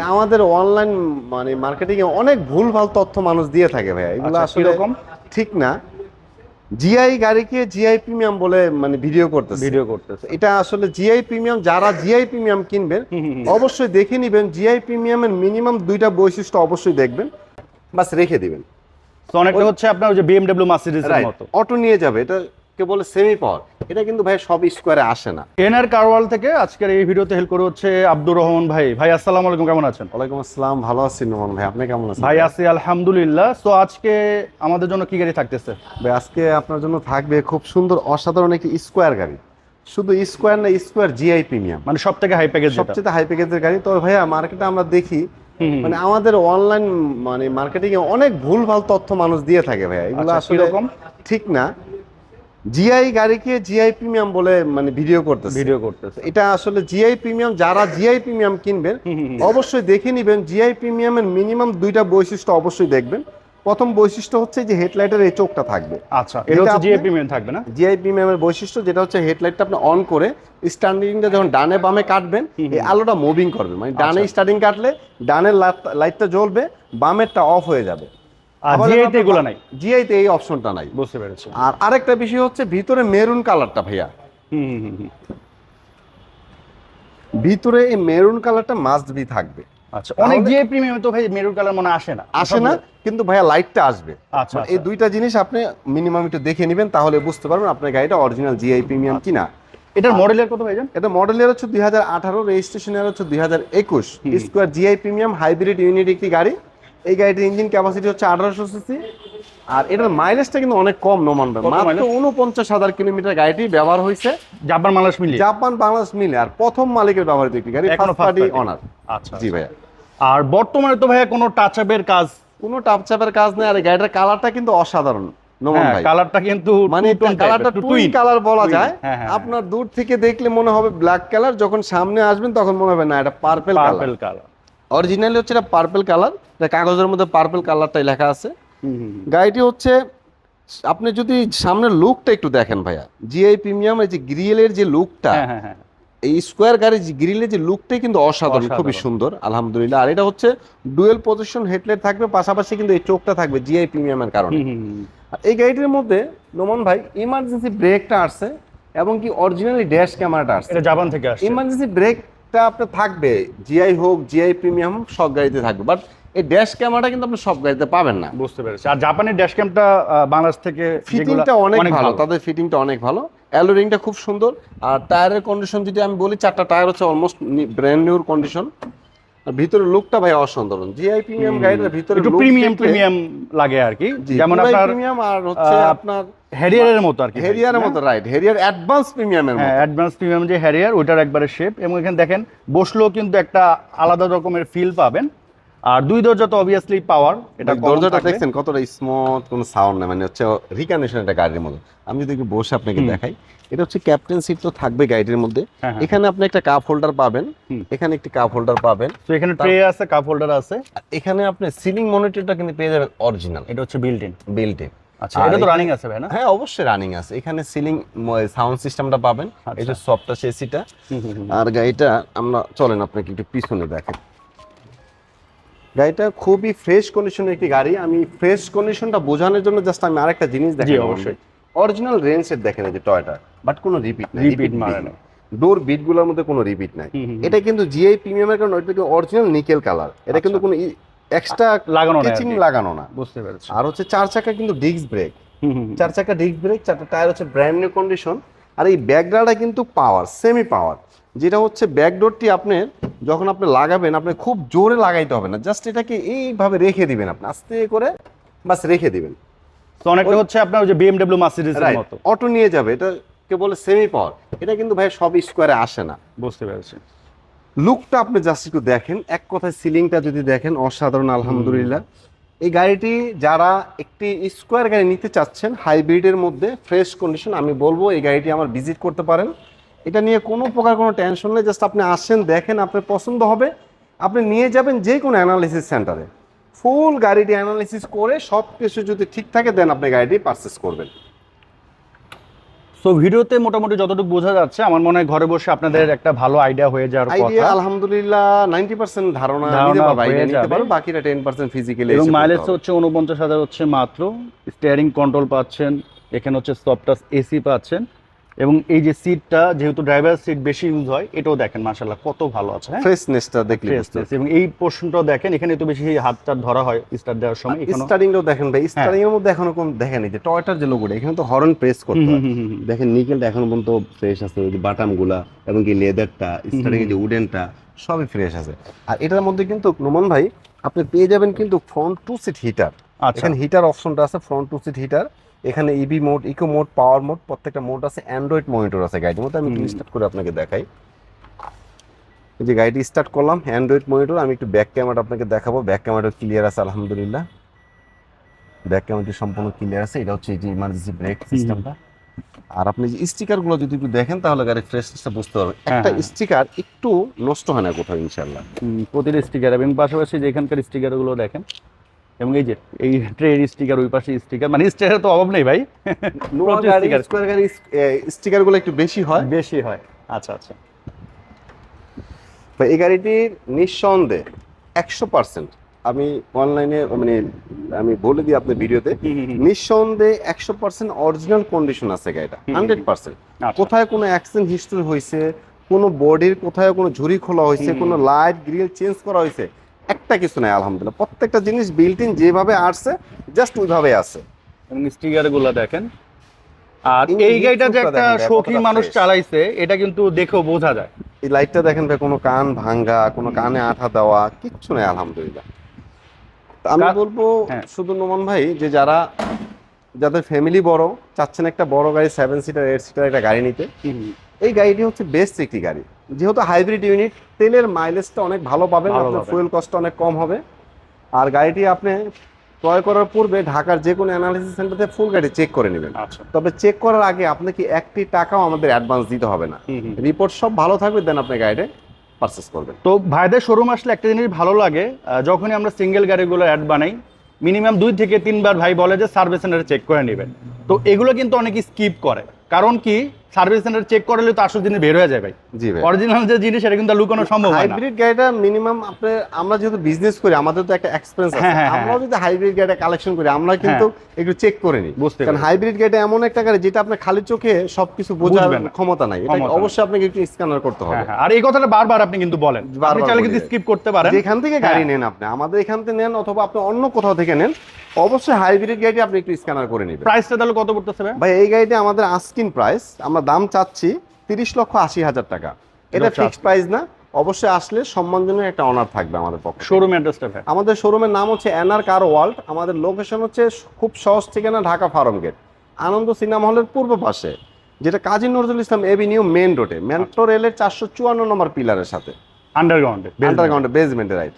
মানে আমাদের অনলাইন মানে মার্কেটিং এ অনেক ভুলভাল তথ্য মানুষ দিয়ে থাকে ভাইয়া। এগুলো আচ্ছা, আসলে কীরকম? ঠিক না। জিআই গাড়িকে জিআই প্রিমিয়াম বলে মানে ভিডিও করতেছে। ভিডিও করতেছে। এটা আসলে জিআই প্রিমিয়াম যারা জিআই প্রিমিয়াম কিনবেন। অবশ্যই দেখে নেবেন। জিআই প্রিমিয়ামের মিনিমাম দুইটা বৈশিষ্ট্য অবশ্যই দেখবেন। বাস রেখে দিবেন। তো অনেকটা হচ্ছে আপনার ওই যে বিএমডব্লিউ মার্সিডিজের রাইট মতো। অটো নিয়ে যাবে। এটা কে বলে সেমি পাওয়ার এটা কিন্তু ভাই সব স্কোয়ারে আসে না। এনআর কারওয়াল থেকে আজকের এই ভিডিওতে হেল্প করে হচ্ছে আব্দুর রহমান ভাই। ভাই আসসালামু আলাইকুম কেমন আছেন? ওয়ালাইকুম আসসালাম ভালো আছি নোমান ভাই আপনি কেমন আছেন? ভাই আছি আলহামদুলিল্লাহ। তো আজকে আমাদের জন্য কি গাড়ি থাকতেছে? ভাই আজকে আপনার জন্য থাকবে খুব সুন্দর অসাধারণ একটি স্কোয়ার গাড়ি। শুধু স্কোয়ার না স্কোয়ার জিআই প্রিমিয়াম মানে সব থেকে হাই প্যাকেজ সবচেয়ে হাই প্যাকেজের গাড়ি। তবে ভাইয়া মার্কেটে আমরা দেখি। মানে আমাদের অনলাইন মানে মার্কেটিং এ অনেক ভুলভাল তথ্য মানুষ দিয়ে থাকে ভাইয়া। এগুলো আচ্ছা, আসলে? ঠিক না। জিআই গাড়িকে জিআই প্রিমিয়াম বলে মানে ভিডিও করতেছে। ভিডিও করতেছে। এটা আসলে জিআই প্রিমিয়াম যারা জিআই প্রিমিয়াম কিনবেন। অবশ্যই দেখে নেবেন। জিআই প্রিমিয়ামের মিনিমাম দুইটা বৈশিষ্ট্য অবশ্যই দেখবেন। প্রথম বৈশিষ্ট্য হচ্ছে যে হেডলাইটের এই চোখটা থাকবে। আচ্ছা এটা হচ্ছে জিএ প্রিমিয়াম থাকবে না? জিআই প্রিমিয়ামের বৈশিষ্ট্য যেটা হচ্ছে হেডলাইটটা আপনি অন করে স্ট্যান্ডিংটা যখন ডানে বামে কাটবেন এই আলোটা মুভিং করবে। মানে ডানে আচ্ছা। স্টার্টিং কাটলে ডানের লাইটটা জ্বলবে বামেরটা অফ হয়ে যাবে। আর জিএ এগুলো নাই। জিআইতে এই অপশনটা নাই। বুঝতে পেরেছি। আর আরেকটা বিষয় হচ্ছে ভিতরে মেরুন কালারটা ভাইয়া। হুম হুম, হুম হুম। ভিতরে এই মেরুন কালারটা মাস্ট বি থাকবে। আচ্ছা অনেক জিএ প্রিমিয়াম তো ভাই মেরুন কালার মনে আসে না। আসে না কিন্তু ভাইয়া লাইটটা আসবে। আচ্ছা, মানে এই আচ্ছা। দুইটা জিনিস আপনি মিনিমাম একটু দেখে নেবেন তাহলে বুঝতে পারবেন আপনার গাড়িটা অরিজিনাল জিআই প্রিমিয়াম কিনা। এটার মডেলের কত ভাইজান এটা মডেল ইয়ার হচ্ছে দুই হাজার আঠারো রেজিস্ট্রেশন ইয়ার হচ্ছে দুই হাজার একুশ। Square GI premium hybrid unit একটি গাড়ি। এই গাড়িটির ইঞ্জিন ক্যাপাসিটি হচ্ছে আঠারোশো সিসি আর এটার মাইলেজটা কিন্তু অনেক কম নমান ভাই। মাত্র? উনপঞ্চাশ হাজার কিলোমিটার গাড়িটি ব্যবহার হয়েছে। জাপান বাংলাদেশ মিলিয়ে? জাপান বাংলাদেশ মিলে আর প্রথম মালিকের ব্যবহৃত একটি গাড়ি ফার্স্ট পার্টি। অনার আচ্ছা জি ভাইয়া। আর বর্তমানে তো ভাইয়া কোনো টাচ আপের কাজ? কোনো টাপচাপের কাজ নেই আর এই গাড়িটার কালারটা কিন্তু অসাধারণ নোমান হ্যাঁ ভাই। কালারটা কিন্তু মানে কালারটা twin। কালার বলা যায়। হ্যাঁ, হ্যাঁ, আপনার দূর থেকে দেখলে মনে হবে ব্ল্যাক কালার যখন সামনে আসবেন তখন মনে হবে না এটা পার্পল কালার অরিজিনালি হচ্ছে এটা পার্পেল কালার এটা কাগজের মধ্যে পার্পেল কালারটাই লেখা আছে। গাড়িটি হচ্ছে আপনি যদি সামনের লুকটা একটু দেখেন ভাইয়া জিআই প্রিমিয়াম এই যে গ্রিলের যে লুকটা হ্যাঁ হ্যাঁ হ্যাঁ। এই স্কোয়ার গাড়ির যে গ্রিলের যে লুকটাই কিন্তু অসাধারণ খুবই সুন্দর আলহামদুলিল্লাহ। আর এটা হচ্ছে ডুয়েল পজিশন হেডলাইট থাকবে পাশাপাশি কিন্তু এই চোখটা থাকবে জিআই প্রিমিয়ামের কারণে। এই গাড়িটির মধ্যে নোমান ভাই ইমার্জেন্সি ব্রেকটা আসছে এবং কি অরিজিনালি ড্যাশ ক্যামেরাটা আসছে। এটা জাপান থেকে আসছে। ইমার্জেন্সি ব্রেকটা আপনার থাকবে জিআই হোক জিআই প্রিমিয়াম হোক সব গাড়িতে থাকবে। বাট এই ড্যাশ ক্যামেরাটা কিন্তু আপনি সব গাড়িতে পাবেন না। বুঝতে পেরেছি। আর জাপানের ড্যাশ ক্যামটা বাংলাদেশ থেকে ফিটিংটা অনেক ভালো তাদের ফিটিংটা অনেক ভালো। অ্যালোরিংটা খুব সুন্দর। আর টায়ারের কন্ডিশন যদি আমি বলি চারটা টায়ার হচ্ছে অলমোস্ট ব্র্যান্ড নিউর কন্ডিশন ভিতরে লুকটা ভাই অসাধারণ। জিআই প্রিমিয়াম গাড়িটার ভিতরে একটু প্রিমিয়াম প্রিমিয়াম লাগে আর কি। যেমন আপনার প্রিমিয়াম আর হচ্ছে আপনার হ্যারিয়ারের মতো আর কি হেরিয়ারের মতো রাইট হেরিয়ার অ্যাডভান্স প্রিমিয়ামের হ্যাঁ মতো। অ্যাডভান্স প্রিমিয়াম যে হ্যারিয়ার ওটার একবারে শেপ এবং এখানে দেখেন বসলেও কিন্তু একটা আলাদা রকমের ফিল পাবেন। আর দুই দরজা তো অবভিয়াসলি পাওয়ার এটা দরজাটা। দেখছেন কতটা স্মুথ কোনো সাউন্ড নেই মানে হচ্ছে রিকন্ডিশন একটা গাড়ির মতো। আমি যদি একটু বসে আপনাকে দেখাই এটা হচ্ছে ক্যাপ্টেন সিট তো থাকবে গাড়ির মধ্যে। হ্যাঁ, হ্যাঁ। এখানে আপনি একটা কাপ হোল্ডার পাবেন এখানে একটি কাপ হোল্ডার পাবেন। তো এখানে ট্রে আছে কাপ হোল্ডার আছে। এখানে আপনি সিলিং মনিটরটা কিন্তু পেয়ে যাবেন অরিজিনাল এটা হচ্ছে বিল্ট ইন বিল্ট ইন আচ্ছা এটা তো রানিং আছে ভাই না? হ্যাঁ অবশ্যই রানিং আছে। এখানে সিলিং সাউন্ড সিস্টেমটা পাবেন। এটা যে সফটটা এসিটা আর গাড়িটা আমরা চলেন আপনাকে একটু পিছনে দেখেন। গাড়িটা খুবই ফ্রেশ কন্ডিশনের একটি গাড়ি। আমি ফ্রেশ কন্ডিশনটা বোঝানোর জন্য জাস্ট আমি আরেকটা জিনিস দেখেন অবশ্যই। অরিজিনাল রেঞ্জ সেট দেখেন যে টয়টা বাট কোনো রিপিট নাই Repeat মারে না। ডোর বিটগুলোর মধ্যে কোনো রিপিট নাই। এটা কিন্তু জিআই প্রিমিয়ামের কারণে ওইটা কিন্তু অরিজিনাল নিকেল কালার এটা কিন্তু কোনো এক্সট্রা লাগানো আর লাগানো না। বুঝতে পেরেছি। আর হচ্ছে চার চাকা কিন্তু ডিস্ক ব্রেক। চার চাকা ডিস্ক ব্রেক চারটা টায়ার হচ্ছে ব্র্যান্ড নিউ কন্ডিশন আর এই ব্যাকডাটা কিন্তু পাওয়ার সেমি পাওয়ার যেটা হচ্ছে ব্যাকডোরটি আপনি যখন আপনি লাগাবেন আপনি খুব জোরে লাগাইতে হবে না। জাস্ট এটাকে এইভাবে রেখে দিবেন আপনি। আস্তে করে বাস রেখে দিবেন। তো অনেকটা হচ্ছে আপনার ওই যে বিএমডব্লিউ মার্সিডিজের মতো। অটো নিয়ে যাবে। এটা কে বলে সেমি পাওয়ার এটা কিন্তু ভাই সব স্কোয়ারে আসে না। বুঝতে পেরেছি। লুকটা আপনি জাস্ট একটু দেখেন। এক কথায় সিলিংটা যদি দেখেন অসাধারণ আলহামদুলিল্লাহ। এই গাড়িটি যারা একটি স্কোয়ার গাড়ি নিতে চাচ্ছেন হাইব্রিডের মধ্যে ফ্রেশ কন্ডিশন আমি বলব এই গাড়িটি আমার ভিজিট করতে পারেন। এটা নিয়ে কোনো প্রকার কোনো টেনশন নেই জাস্ট আপনি আসেন দেখেন আপনার পছন্দ হবে আপনি নিয়ে যাবেন যে কোনো অ্যানালিসিস সেন্টারে ফুল গাড়িটি অ্যানালিসিস করে সব কিছু যদি ঠিক থাকে দেন আপনি গাড়িটি পারচেস করবেন। সো ভিডিওতে মোটামুটি যতটুকু বোঝা যাচ্ছে আমার মনে হয় ঘরে বসে আপনাদের একটা ভালো আইডিয়া হয়ে যাওয়ার আইডিয়া কথা। আলহামদুলিল্লাহ নাইনটি পার্সেন্ট ধারণা ধারণা নিতে পারব আইডিয়া নিতে। পারব বাকিটা টেন পার্সেন্ট ফিজিক্যালি এবং মাইলেজ হচ্ছে উনপঞ্চাশ হাজার হচ্ছে মাত্র। স্টিয়ারিং কন্ট্রোল পাচ্ছেন এখানে হচ্ছে সফটাস এসি পাচ্ছেন। এবং এই যে সিটটা যেহেতু ড্রাইভার সিট বেশি ইউজ হয় এটাও দেখেন মাশাল্লাহ কত ভালো আছে হ্যাঁ? ফ্রেশনেসটা দেখলে বুঝতে Freshness। এবং এই পোর্শনটাও দেখেন এখানে তো বেশি হাত টাত ধরা হয় স্টার্ট দেওয়ার সময় এখানে স্টারিংটাও দেখেন ভাই স্টারিং এর মধ্যে এখনও কোন দেখেন এই যে টয়টার যে লোগোটা এখানে তো হর্ন প্রেস করতে হয়। দেখেন নিকেলটা এখনও পর্যন্ত ফ্রেশ আছে ওই যে বাটামগুলা এবং কি লেদারটা স্টারিং এর যে উডেনটা সবই ফ্রেশ আছে। আর এটার মধ্যে কিন্তু নোমান ভাই আপনি পেয়ে যাবেন কিন্তু ফ্রন্ট টু সিট হিটার আচ্ছা। হিটার অপশনটা আছে ফ্রন্ট টু সিট হিটার এখানে EV mode eco mode power mode প্রত্যেকটা মোড আছে অ্যান্ড্রয়েড মনিটর আছে গাড়ির মধ্যে। আমি একটু স্টার্ট করে আপনাকে দেখাই। এই যে গাড়িটি স্টার্ট করলাম অ্যান্ড্রয়েড মনিটর আমি একটু ব্যাক ক্যামেরা আপনাকে দেখাবো। ব্যাক ক্যামেরা ক্লিয়ার আছে আলহামদুলিল্লাহ। ব্যাক ক্যামেরাটি সম্পূর্ণ ক্লিয়ার আছে। এটা হচ্ছে এই যে ইমার্জেন্সি ব্রেক সিস্টেমটা আর আপনি যে স্টিকারগুলো যদি একটু দেখেন তাহলে গাড়ির ফ্রেশনেসটা বুঝতে পারবেন। হ্যাঁ, একটা হ্যাঁ। স্টিকার একটু নষ্ট হয় না কোথাও ইনশাল্লাহ প্রতিটা স্টিকার এবং পাশাপাশি যে এখানকার স্টিকারগুলো দেখেন এবং এই যে এই ট্রের স্টিকার ওই পাশে স্টিকার মানে স্টিকারের তো অভাব নেই ভাই। স্কোয়ার গাড়ি স্টিকারগুলো একটু বেশি হয়? বেশি হয়। আচ্ছা আচ্ছা। তো এই গাড়িটির নিঃসন্দেহে একশো পার্সেন্ট আমি অনলাইনে মানে আমি বলে দিই আপনার ভিডিওতে নিঃসন্দেহে একশো পার্সেন্ট অরিজিনাল কন্ডিশন আছে গাড়িটা হান্ড্রেড পার্সেন্ট আচ্ছা। কোথায় কোনো অ্যাক্সিডেন্ট হিস্ট্রি হয়েছে কোনো বডির কোথায় কোনো ঝুরি খোলা হয়েছে কোনো লাইট গ্রিল চেঞ্জ করা হয়েছে একটা কিছু নাই আলহামদুলিল্লাহ। প্রত্যেকটা জিনিস বিল্ট ইন যেভাবে আসছে জাস্ট ওইভাবে আছে। এবং স্টিকারগুলো দেখেন। আর এই গাড়িটা যে একটা শৌখিন মানুষ চালাইছে এটা কিন্তু দেখেও বোঝা যায়। এই লাইটটা দেখেন ভাই কোনো কান ভাঙ্গা কোনো কানে আঠা দেওয়া কিচ্ছু নেই আলহামদুলিল্লাহ। আমি বলব হ্যাঁ। শুধু নোমান ভাই যে যারা যাদের ফ্যামিলি বড় চাচ্ছেন একটা বড় গাড়ি সেভেন সিটার এইট সিটার একটা গাড়ি নিতে এই গাড়িটি হচ্ছে বেস্ট একটি গাড়ি। যেহেতু হাইব্রিড ইউনিট তেলের মাইলেজটা অনেক ভালো পাবেন আপনার ফুয়েল কস্ট অনেক কম হবে। আর গাড়িটি আপনি ক্রয় করার পূর্বে ঢাকার যে কোনো অ্যানালিসিস সেন্টারে ফুল গাড়ি চেক করে নেবেন। আচ্ছা। তবে চেক করার আগে আপনাকে একটি টাকাও আমাদের অ্যাডভান্স দিতে হবে না। রিপোর্ট সব ভালো থাকবে দেন আপনি গাড়িটা পারচেস করবেন। তো ভাইদের শোরুম আসলে একটা জিনিস ভালো লাগে যখনই আমরা সিঙ্গেল গাড়িগুলো অ্যাড বানাই মিনিমাম দুই থেকে তিনবার ভাই বলে যে সার্ভিস সেন্টারে চেক করে নেবেন। তো এগুলো কিন্তু অনেকে স্কিপ করে। কারণ কি? সার্ভিস সেন্টার চেক করলে তো আসল জিনিস বের হয়ে যায় ভাই। জি ভাই। অরিজিনাল যে জিনিস সেটা কিন্তু লুকানো সম্ভব হয় না। হাইব্রিড গাড়িটা মিনিমাম আপনি আমরা যেহেতু বিজনেস করি আমাদের তো একটা এক্সপেরিয়েন্স আছে। হ্যাঁ, হ্যাঁ, হ্যাঁ। আমরাও যদি হাইব্রিড গাড়িটা কালেকশন করি আমরা কিন্তু একটু চেক করে নিই। বুঝতে কারণ হাইব্রিড গাড়িটা এমন একটা গাড়ি যেটা আপনার খালি চোখে সবকিছু বোঝার ক্ষমতা নাই। এটা অবশ্যই আপনাকে একটু স্ক্যানার করতে হবে। হ্যাঁ, হ্যাঁ। আর এই কথাটা বারবার আপনি কিন্তু বলেন। আপনি চাইলে কিন্তু স্কিপ করতে পারেন। যেখান থেকে গাড়ি হ্যাঁ। নেন আপনি আমাদের এখান থেকে নেন অথবা আপনি অন্য কোথাও থেকে নেন অবশ্যই হাইব্রিড গাড়িটি আপনি একটু স্ক্যানার করে নেবেন। প্রাইসটা তাহলে কত পড়তেছে ভাই? ভাই এই গাড়িটা আমাদের আস্কিন প্রাইস আমরা দাম চাচ্ছি তিরিশ লক্ষ আশি হাজার টাকা। এটা ফিক্সড প্রাইস না অবশ্যই আসলে সম্মানজনক একটা অনার থাকবে আমাদের পক্ষে। শোরুম অ্যাড্রেসটা ভাই। আমাদের শোরুমের নাম হচ্ছে এনআর কার ওয়ার্ল্ড আমাদের লোকেশন হচ্ছে খুব সহজ ঠিকানা Dhaka farm gate. Ananda cinema হলের পূর্ব পাশে যেটা কাজী নজরুল ইসলাম এভিনিউ মেন রোডে মেট্রো রেলের চারশো চুয়ান্ন নম্বর পিলারের সাথে। আন্ডারগ্রাউন্ডে আন্ডারগ্রাউন্ডে বেসমেন্টে রাইট